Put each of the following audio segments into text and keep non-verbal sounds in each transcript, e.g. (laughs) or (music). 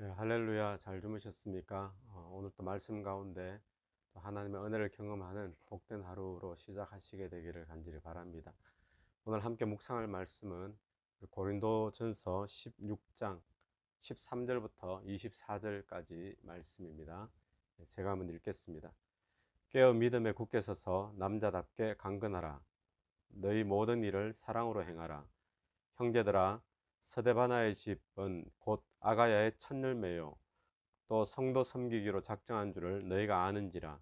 네, 할렐루야 잘 주무셨습니까? 어, 오늘 또 말씀 가운데 또 하나님의 은혜를 경험하는 복된 하루로 시작하시게 되기를 간절히 바랍니다. 오늘 함께 묵상할 말씀은 고린도 전서 16장 13절부터 24절까지 말씀입니다. 네, 제가 한번 읽겠습니다. 깨어 믿음에 굳게 서서 남자답게 강건하라. 너희 모든 일을 사랑으로 행하라. 형제들아 서대바나의 집은 곧 아가야의 첫열매요. 또 성도 섬기기로 작정한 줄을 너희가 아는지라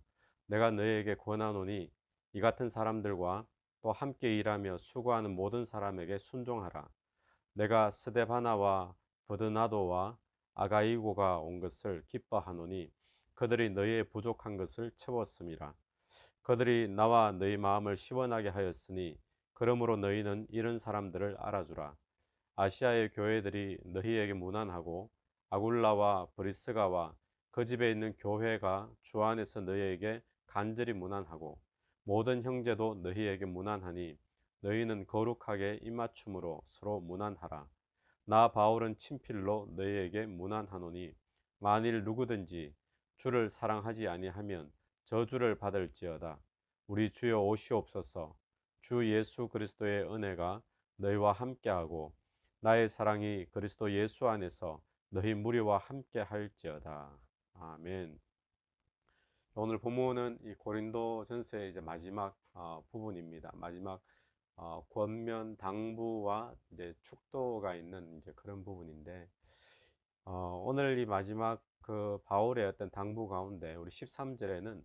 내가 너희에게 권하노니 이 같은 사람들과 또 함께 일하며 수고하는 모든 사람에게 순종하라. 내가 스데바나와 버드나도와 아가이고가 온 것을 기뻐하노니 그들이 너희의 부족한 것을 채웠음이라. 그들이 나와 너희 마음을 시원하게 하였으니 그러므로 너희는 이런 사람들을 알아주라 아시아의 교회들이 너희에게 무난하고 아굴라와 브리스가와 그 집에 있는 교회가 주 안에서 너희에게 간절히 무난하고 모든 형제도 너희에게 무난하니 너희는 거룩하게 입맞춤으로 서로 무난하라. 나 바울은 친필로 너희에게 무난하노니 만일 누구든지 주를 사랑하지 아니하면 저주를 받을지어다. 우리 주여 오시옵소서. 주 예수 그리스도의 은혜가 너희와 함께하고 나의 사랑이 그리스도 예수 안에서 너희 무리와 함께 할지어다. 아멘. 오늘 본문은 이 고린도 전서의 이제 마지막 어, 부분입니다. 마지막 어, 권면 당부와 이제 축도가 있는 이제 그런 부분인데 어, 오늘 이 마지막 그 바울의 어떤 당부 가운데 우리 13절에는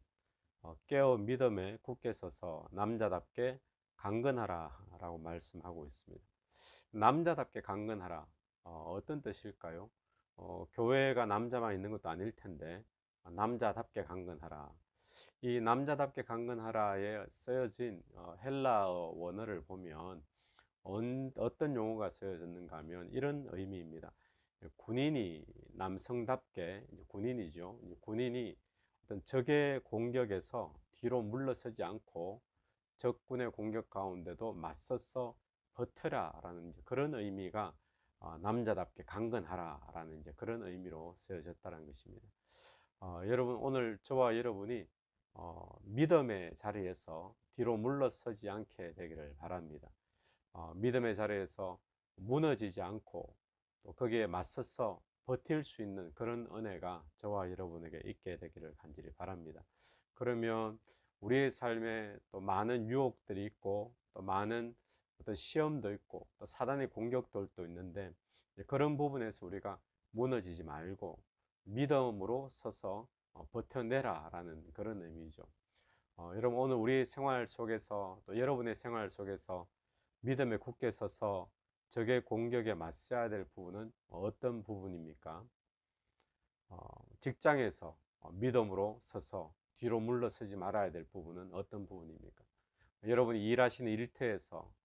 어, 깨어 믿음에 굳게 서서 남자답게 강건하라라고 말씀하고 있습니다. 남자답게 강건하라. 어, 떤 뜻일까요? 어, 교회가 남자만 있는 것도 아닐 텐데 남자답게 강건하라. 이 남자답게 강건하라에 쓰여진 어, 헬라어 원어를 보면 언, 어떤 용어가 쓰여졌는가 하면 이런 의미입니다. 군인이 남성답게 군인이죠. 군인이 어떤 적의 공격에서 뒤로 물러서지 않고 적군의 공격 가운데도 맞서서 버텨라라는 그런 의미가 어, 남자답게 강건하라라는 이제 그런 의미로 쓰여졌다는 것입니다. 어, 여러분 오늘 저와 여러분이 어, 믿음의 자리에서 뒤로 물러서지 않게 되기를 바랍니다. 어, 믿음의 자리에서 무너지지 않고 또 거기에 맞서서 버틸 수 있는 그런 은혜가 저와 여러분에게 있게 되기를 간절히 바랍니다. 그러면 우리의 삶에 또 많은 유혹들이 있고 또 많은 어떤 시험도 있고 또 사단의 공격들도 있는데 그런 부분에서 우리가 무너지지 말고 믿음으로 서서 어, 버텨내라라는 그런 의미죠. 어, 여러분 오늘 우리 생활 속에서 또 여러분의 생활 속에서 믿음에 굳게 서서 적의 공격에 맞서야 될 부분은 어떤 부분입니까? 어, 직장에서 어, 믿음으로 서서 뒤로 물러서지 말아야 될 부분은 어떤 부분입니까? 여러분이 일하시는 일터에서 어,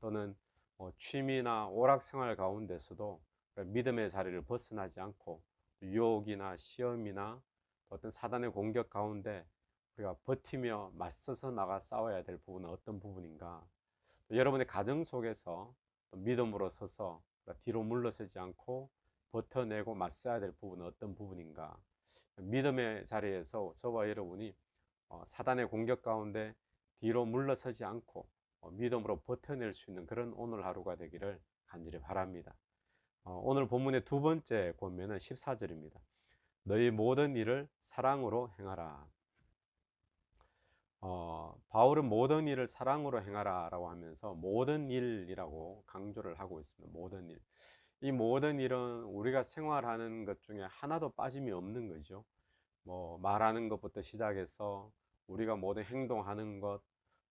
또는 뭐 취미나 오락생활 가운데서도 믿음의 자리를 벗어나지 않고 유혹이나 시험이나 어떤 사단의 공격 가운데 우리가 버티며 맞서서 나가 싸워야 될 부분은 어떤 부분인가? 여러분의 가정 속에서 믿음으로 서서 뒤로 물러서지 않고 버텨내고 맞서야 될 부분은 어떤 부분인가? 믿음의 자리에서 저와 여러분이 어, 사단의 공격 가운데 뒤로 물러서지 않고 어, 믿음으로 버텨낼 수 있는 그런 오늘 하루가 되기를 간절히 바랍니다. 어, 오늘 본문의 두 번째 권면은 14절입니다. 너희 모든 일을 사랑으로 행하라. 어, 바울은 모든 일을 사랑으로 행하라 라고 하면서 모든 일이라고 강조를 하고 있습니다. 모든 일. 이 모든 일은 우리가 생활하는 것 중에 하나도 빠짐이 없는 거죠. 뭐 말하는 것부터 시작해서 우리가 모든 행동하는 것,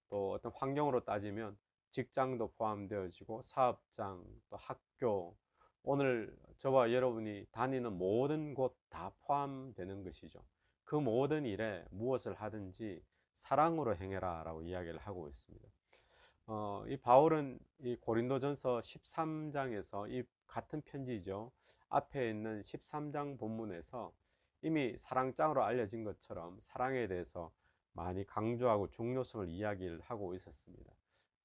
또 어떤 환경으로 따지면 직장도 포함되어지고 사업장, 또 학교, 오늘 저와 여러분이 다니는 모든 곳 다 포함되는 것이죠. 그 모든 일에 무엇을 하든지 사랑으로 행해라 라고 이야기를 하고 있습니다. 어, 이 바울은 이 고린도전서 13장에서 이 같은 편지죠. 앞에 있는 13장 본문에서 이미 사랑장으로 알려진 것처럼 사랑에 대해서 많이 강조하고 중요성을 이야기를 하고 있었습니다.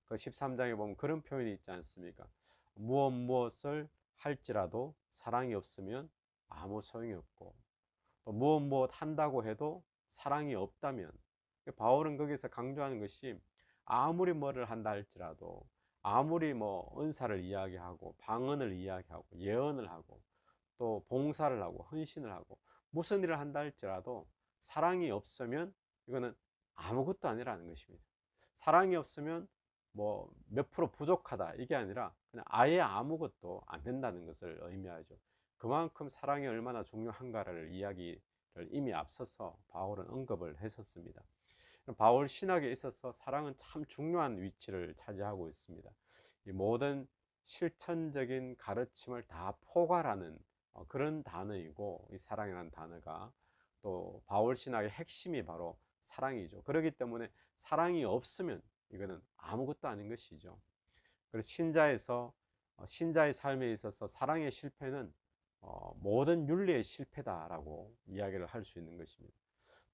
그 13장에 보면 그런 표현이 있지 않습니까? 무엇 무엇을 할지라도 사랑이 없으면 아무 소용이 없고 또 무엇 무엇 한다고 해도 사랑이 없다면 바울은 거기서 강조하는 것이 아무리 뭐를 한다 할지라도 아무리 뭐 은사를 이야기하고 방언을 이야기하고 예언을 하고 또 봉사를 하고 헌신을 하고 무슨 일을 한다 할지라도 사랑이 없으면 이거는 아무것도 아니라는 것입니다. 사랑이 없으면 뭐 몇 프로 부족하다 이게 아니라 그냥 아예 아무것도 안 된다는 것을 의미하죠. 그만큼 사랑이 얼마나 중요한가를 이야기를 이미 앞서서 바울은 언급을 했었습니다. 바울 신학에 있어서 사랑은 참 중요한 위치를 차지하고 있습니다. 이 모든 실천적인 가르침을 다 포괄하는 어, 그런 단어이고 이 사랑이라는 단어가 또 바울 신학의 핵심이 바로 사랑이죠. 그렇기 때문에 사랑이 없으면 이거는 아무것도 아닌 것이죠. 그래서 신자에서 어, 신자의 삶에 있어서 사랑의 실패는 어, 모든 윤리의 실패다라고 이야기를 할 수 있는 것입니다.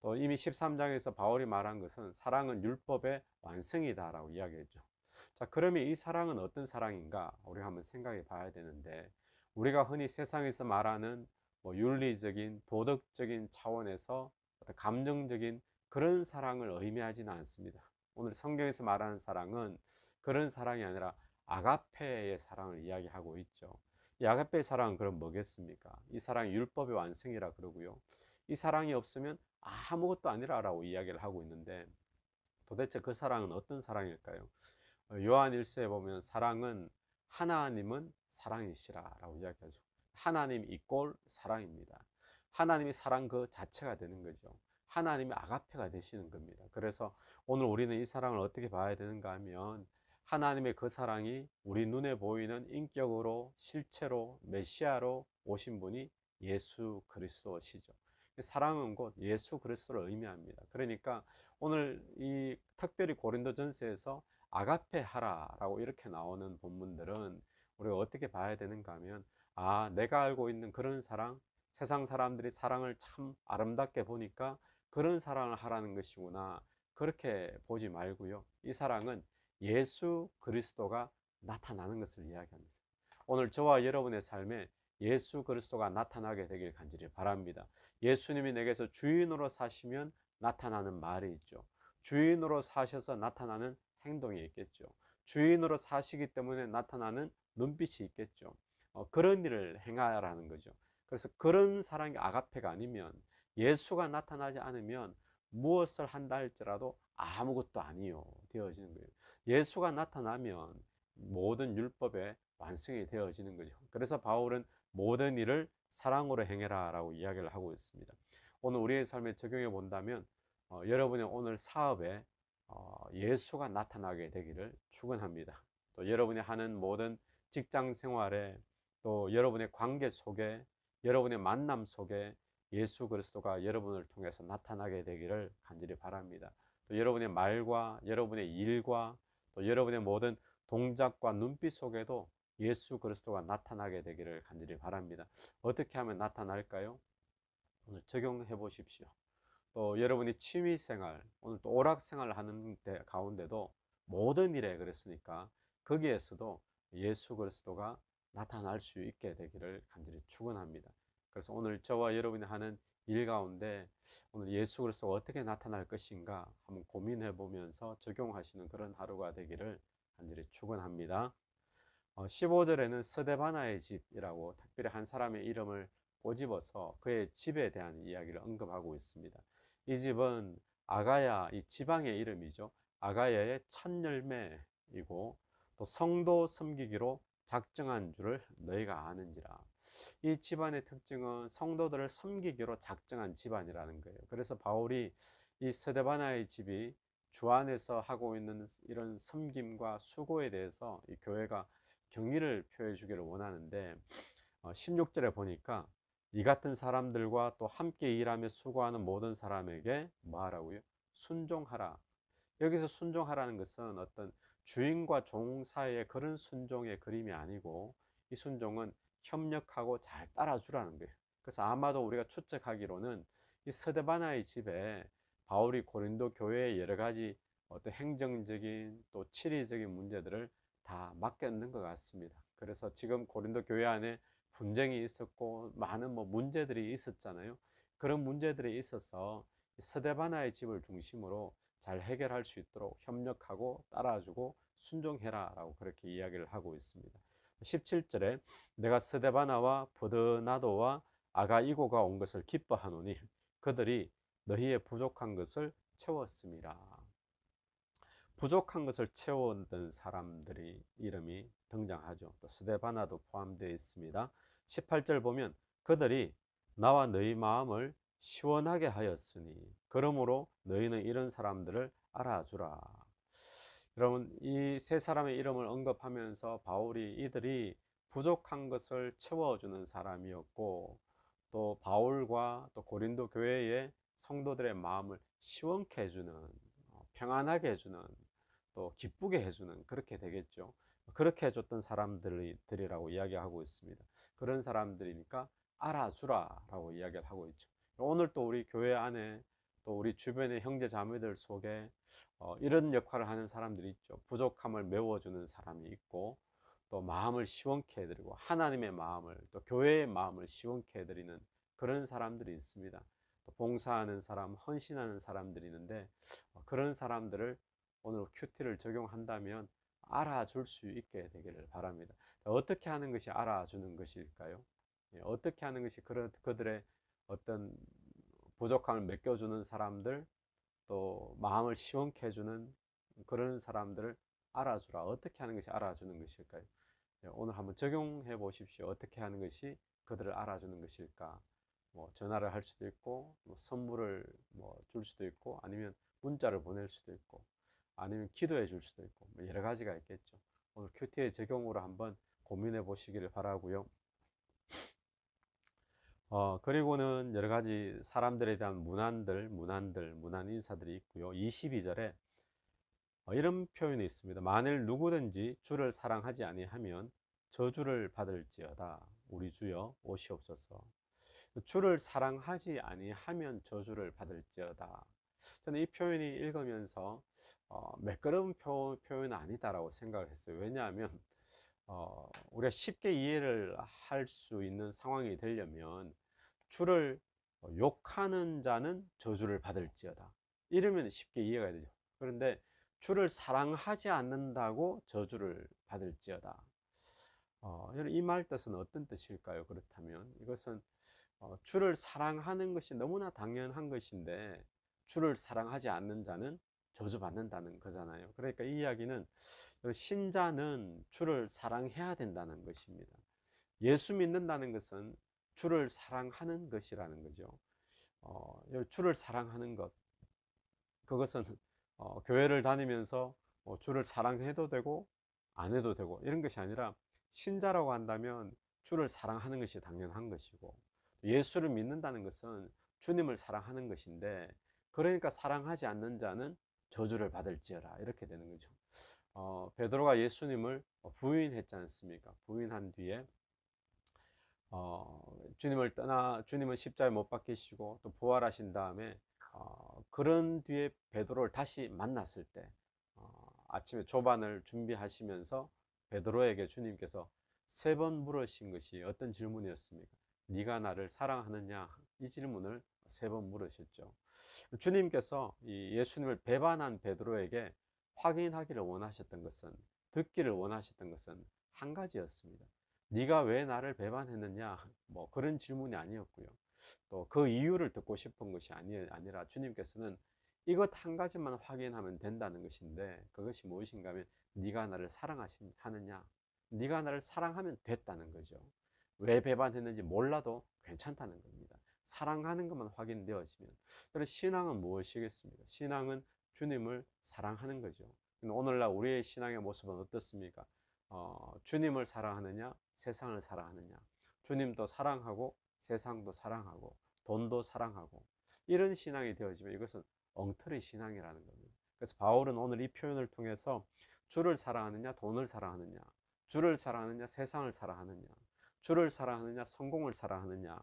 또 이미 13장에서 바울이 말한 것은 사랑은 율법의 완성이다라고 이야기했죠. 자, 그러면 이 사랑은 어떤 사랑인가? 우리가 한번 생각해 봐야 되는데 우리가 흔히 세상에서 말하는 뭐 윤리적인 도덕적인 차원에서 어떤 감정적인 그런 사랑을 의미하지는 않습니다. 오늘 성경에서 말하는 사랑은 그런 사랑이 아니라 아가페의 사랑을 이야기하고 있죠. 이 아가페의 사랑은 그럼 뭐겠습니까? 이 사랑이 율법의 완성이라 그러고요. 이 사랑이 없으면 아무것도 아니라라고 이야기를 하고 있는데 도대체 그 사랑은 어떤 사랑일까요? 어, 요한 1세에 보면 사랑은 하나님은 사랑이시라라고 이야기하죠. 하나님 이꼴 사랑입니다. 하나님이 사랑 그 자체가 되는 거죠. 하나님이 아가페가 되시는 겁니다. 그래서 오늘 우리는 이 사랑을 어떻게 봐야 되는가 하면 하나님의 그 사랑이 우리 눈에 보이는 인격으로 실체로 메시아로 오신 분이 예수 그리스도시죠. 사랑은 곧 예수 그리스도를 의미합니다. 그러니까 오늘 이 특별히 고린도전서에서 아가페 하라라고 이렇게 나오는 본문들은 우리가 어떻게 봐야 되는가 하면 아 내가 알고 있는 그런 사랑 세상 사람들이 사랑을 참 아름답게 보니까 그런 사랑을 하라는 것이구나 그렇게 보지 말고요 이 사랑은 예수 그리스도가 나타나는 것을 이야기합니다 오늘 저와 여러분의 삶에 예수 그리스도가 나타나게 되길 간절히 바랍니다 예수님이 내게서 주인으로 사시면 나타나는 말이 있죠 주인으로 사셔서 나타나는 행동이 있겠죠. 주인으로 사시기 때문에 나타나는 눈빛이 있겠죠. 어, 그런 일을 행하라는 거죠. 그래서 그런 사랑이 아가페가 아니면 예수가 나타나지 않으면 무엇을 한다 할지라도 아무것도 아니요 되어지는 거예요. 예수가 나타나면 모든 율법의 완성이 되어지는 거죠. 그래서 바울은 모든 일을 사랑으로 행해라라고 이야기를 하고 있습니다. 오늘 우리의 삶에 적용해 본다면 어, 여러분의 오늘 사업에 어, 예수가 나타나게 되기를 축원합니다. 또 여러분이 하는 모든 직장 생활에 또 여러분의 관계 속에 여러분의 만남 속에 예수 그리스도가 여러분을 통해서 나타나게 되기를 간절히 바랍니다. 또 여러분의 말과 여러분의 일과 또 여러분의 모든 동작과 눈빛 속에도 예수 그리스도가 나타나게 되기를 간절히 바랍니다. 어떻게 하면 나타날까요? 오늘 적용해 보십시오. 또 여러분이 취미 생활, 오늘 또 오락 생활을 하는 데 가운데도 모든 일에 그랬으니까 거기에서도 예수 그리스도가 나타날 수 있게 되기를 간절히 축원합니다. 그래서 오늘 저와 여러분이 하는 일 가운데 오늘 예수 그리스도가 어떻게 나타날 것인가 한번 고민해 보면서 적용하시는 그런 하루가 되기를 간절히 축원합니다. 15절에는 어, 스데바나의 집이라고 특별히 한 사람의 이름을 꼬집어서 그의 집에 대한 이야기를 언급하고 있습니다. 이 집은 아가야 이 지방의 이름이죠. 아가야의 첫 열매이고 또 성도 섬기기로 작정한 줄을 너희가 아는지라. 이 집안의 특징은 성도들을 섬기기로 작정한 집안이라는 거예요. 그래서 바울이 이 세데바나의 집이 주 안에서 하고 있는 이런 섬김과 수고에 대해서 이 교회가 경의를 표해 주기를 원하는데 16절에 어, 보니까 이 같은 사람들과 또 함께 일하며 수고하는 모든 사람에게 뭐 하라고요? 순종하라. 여기서 순종하라는 것은 어떤 주인과 종 사이의 그런 순종의 그림이 아니고 이 순종은 협력하고 잘 따라주라는 거예요. 그래서 아마도 우리가 추측하기로는 이 스데바나의 집에 바울이 고린도 교회의 여러 가지 어떤 행정적인 또 치리적인 문제들을 다 맡겼는 것 같습니다. 그래서 지금 고린도 교회 안에 분쟁이 있었고 많은 뭐 문제들이 있었잖아요. 그런 문제들이 있어서 스데바나의 집을 중심으로 잘 해결할 수 있도록 협력하고 따라주고 순종해라라고 그렇게 이야기를 하고 있습니다. 17절에 내가 스데바나와 보드나도와 아가이고가 온 것을 기뻐하노니 그들이 너희의 부족한 것을 채웠습니다. 부족한 것을 채웠던 사람들이 이름이 등장하죠. 또 스데바나도 포함되어 있습니다. 18절 보면 그들이 나와 너희 마음을 시원하게 하였으니 그러므로 너희는 이런 사람들을 알아주라. 여러분 이 세 사람의 이름을 언급하면서 바울이 이들이 부족한 것을 채워주는 사람이었고 또 바울과 또 고린도 교회의 성도들의 마음을 시원케 해주는 어, 평안하게 해주는 또 기쁘게 해주는 그렇게 되겠죠. 그렇게 해줬던 사람들이라고 이야기하고 있습니다. 그런 사람들이니까 알아주라라고 이야기를 하고 있죠. 오늘 또 우리 교회 안에 또 우리 주변의 형제 자매들 속에 어, 이런 역할을 하는 사람들이 있죠. 부족함을 메워주는 사람이 있고 또 마음을 시원케 해드리고 하나님의 마음을 또 교회의 마음을 시원케 해드리는 그런 사람들이 있습니다. 또 봉사하는 사람, 헌신하는 사람들이 있는데 어, 그런 사람들을 오늘 큐티를 적용한다면 알아줄 수 있게 되기를 바랍니다. 어떻게 하는 것이 알아주는 것일까요? 예, 어떻게 하는 것이 그들의 어떤 부족함을 맡겨주는 사람들, 또 마음을 시원케 해주는 그런 사람들을 알아주라. 어떻게 하는 것이 알아주는 것일까요? 예, 오늘 한번 적용해 보십시오. 어떻게 하는 것이 그들을 알아주는 것일까? 뭐 전화를 할 수도 있고, 뭐 선물을 뭐 줄 수도 있고, 아니면 문자를 보낼 수도 있고, 아니면 기도해 줄 수도 있고 뭐 여러 가지가 있겠죠. 오늘 큐티의 적용으로 한번 고민해 보시기를 바라고요. 어, 그리고는 여러 가지 사람들에 대한 문안들, 문안들, 문안 인사들이 있고요. 22절에 어, 이런 표현이 있습니다. 만일 누구든지 주를 사랑하지 아니하면 저주를 받을지어다. 우리 주여 오시옵소서. 주를 사랑하지 아니하면 저주를 받을지어다. 저는 이 표현이 읽으면서 어, 매끄러운 표, 현은 아니다라고 생각을 했어요. 왜냐하면 어, 우리가 쉽게 이해를 할 수 있는 상황이 되려면 주를 욕하는 자는 저주를 받을지어다. 이러면 쉽게 이해가 되죠. 그런데 주를 사랑하지 않는다고 저주를 받을지어다. 어, 이말 뜻은 어떤 뜻일까요? 그렇다면 이것은 어, 주를 사랑하는 것이 너무나 당연한 것인데 주를 사랑하지 않는 자는 저주받는다는 거잖아요. 그러니까 이 이야기는 신자는 주를 사랑해야 된다는 것입니다. 예수 믿는다는 것은 주를 사랑하는 것이라는 거죠. 어, 주를 사랑하는 것. 그것은 어, 교회를 다니면서 어, 주를 사랑해도 되고 안 해도 되고 이런 것이 아니라 신자라고 한다면 주를 사랑하는 것이 당연한 것이고 예수를 믿는다는 것은 주님을 사랑하는 것인데 그러니까 사랑하지 않는 자는 저주를 받을지어라 이렇게 되는 거죠. 어, 베드로가 예수님을 부인했지 않습니까? 부인한 뒤에 어, 주님을 떠나 주님은 십자에 못 박히시고 또 부활하신 다음에 어, 그런 뒤에 베드로를 다시 만났을 때 어, 아침에 조반을 준비하시면서 베드로에게 주님께서 세 번 물으신 것이 어떤 질문이었습니까? 네가 나를 사랑하느냐? 이 질문을 세 번 물으셨죠. 주님께서 이 예수님을 배반한 베드로에게 확인하기를 원하셨던 것은 듣기를 원하셨던 것은 한 가지였습니다. 네가 왜 나를 배반했느냐? (laughs) 뭐 그런 질문이 아니었고요. 또 그 이유를 듣고 싶은 것이 아니, 아니라 주님께서는 이것 한 가지만 확인하면 된다는 것인데 그것이 무엇인가 하면 네가 나를 사랑하느냐? 네가 나를 사랑하면 됐다는 거죠. 왜 배반했는지 몰라도 괜찮다는 겁니다. 사랑하는 것만 확인되어지면 그럼 신앙은 무엇이겠습니까? 신앙은 주님을 사랑하는 거죠. 오늘날 우리의 신앙의 모습은 어떻습니까? 어, 주님을 사랑하느냐, 세상을 사랑하느냐. 주님도 사랑하고 세상도 사랑하고 돈도 사랑하고 이런 신앙이 되어지면 이것은 엉터리 신앙이라는 겁니다. 그래서 바울은 오늘 이 표현을 통해서 주를 사랑하느냐, 돈을 사랑하느냐, 주를 사랑하느냐, 세상을 사랑하느냐, 주를 사랑하느냐, 성공을 사랑하느냐,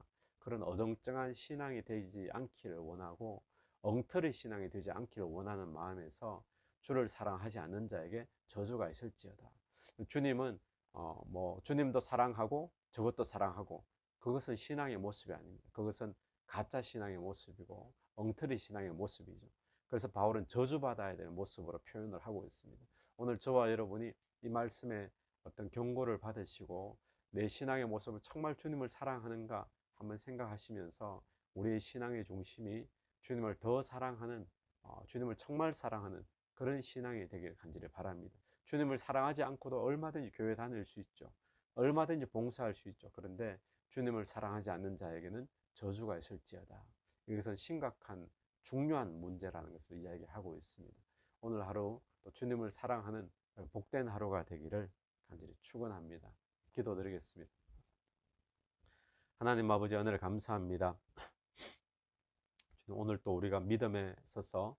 그런 어정쩡한 신앙이 되지 않기를 원하고 엉터리 신앙이 되지 않기를 원하는 마음에서 주를 사랑하지 않는 자에게 저주가 있을지어다. 주님은 어 뭐 주님도 사랑하고 저것도 사랑하고 그것은 신앙의 모습이 아닙니다. 그것은 가짜 신앙의 모습이고 엉터리 신앙의 모습이죠. 그래서 바울은 저주받아야 되는 모습으로 표현을 하고 있습니다. 오늘 저와 여러분이 이 말씀에 어떤 경고를 받으시고 내 신앙의 모습을 정말 주님을 사랑하는가 한번 생각하시면서 우리의 신앙의 중심이 주님을 더 사랑하는 어, 주님을 정말 사랑하는 그런 신앙이 되길 간절히 바랍니다. 주님을 사랑하지 않고도 얼마든지 교회 다닐 수 있죠. 얼마든지 봉사할 수 있죠. 그런데 주님을 사랑하지 않는 자에게는 저주가 있을지어다. 이것은 심각한 중요한 문제라는 것을 이야기하고 있습니다. 오늘 하루 또 주님을 사랑하는 복된 하루가 되기를 간절히 축원합니다. 기도드리겠습니다. 하나님 아버지 은혜를 감사합니다. 오늘 또 우리가 믿음에 서서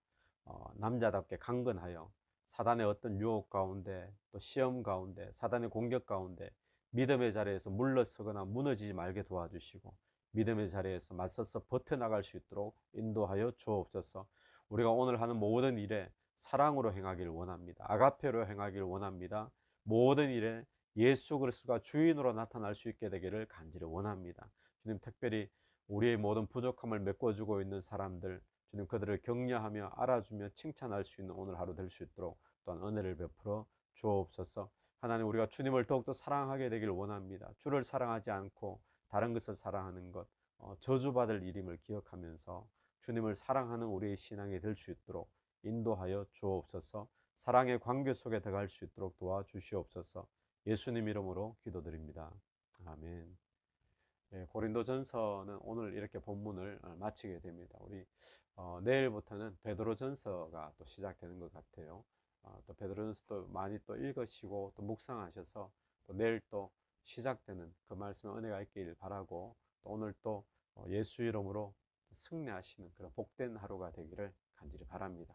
어, 남자답게 강건하여 사단의 어떤 유혹 가운데 또 시험 가운데 사단의 공격 가운데 믿음의 자리에서 물러서거나 무너지지 말게 도와주시고 믿음의 자리에서 맞서서 버텨나갈 수 있도록 인도하여 주옵소서 우리가 오늘 하는 모든 일에 사랑으로 행하기를 원합니다. 아가페로 행하기를 원합니다. 모든 일에 예수 그리스도가 주인으로 나타날 수 있게 되기를 간절히 원합니다. 주님 특별히 우리의 모든 부족함을 메꿔주고 있는 사람들 주님 그들을 격려하며 알아주며 칭찬할 수 있는 오늘 하루 될 수 있도록 또한 은혜를 베풀어 주옵소서. 하나님 우리가 주님을 더욱더 사랑하게 되길 원합니다. 주를 사랑하지 않고 다른 것을 사랑하는 것 어, 저주받을 일임을 기억하면서 주님을 사랑하는 우리의 신앙이 될 수 있도록 인도하여 주옵소서. 사랑의 관계 속에 들어갈 수 있도록 도와주시옵소서. 예수님 이름으로 기도드립니다. 아멘. 예, 고린도전서는 오늘 이렇게 본문을 어, 마치게 됩니다. 우리 어, 내일부터는 베드로전서가 또 시작되는 것 같아요. 어, 또 베드로전서도 많이 또 읽으시고 또 묵상하셔서 또 내일 또 시작되는 그 말씀에 은혜가 있길 바라고 또 오늘 또 어, 예수 이름으로 승리하시는 그런 복된 하루가 되기를 간절히 바랍니다.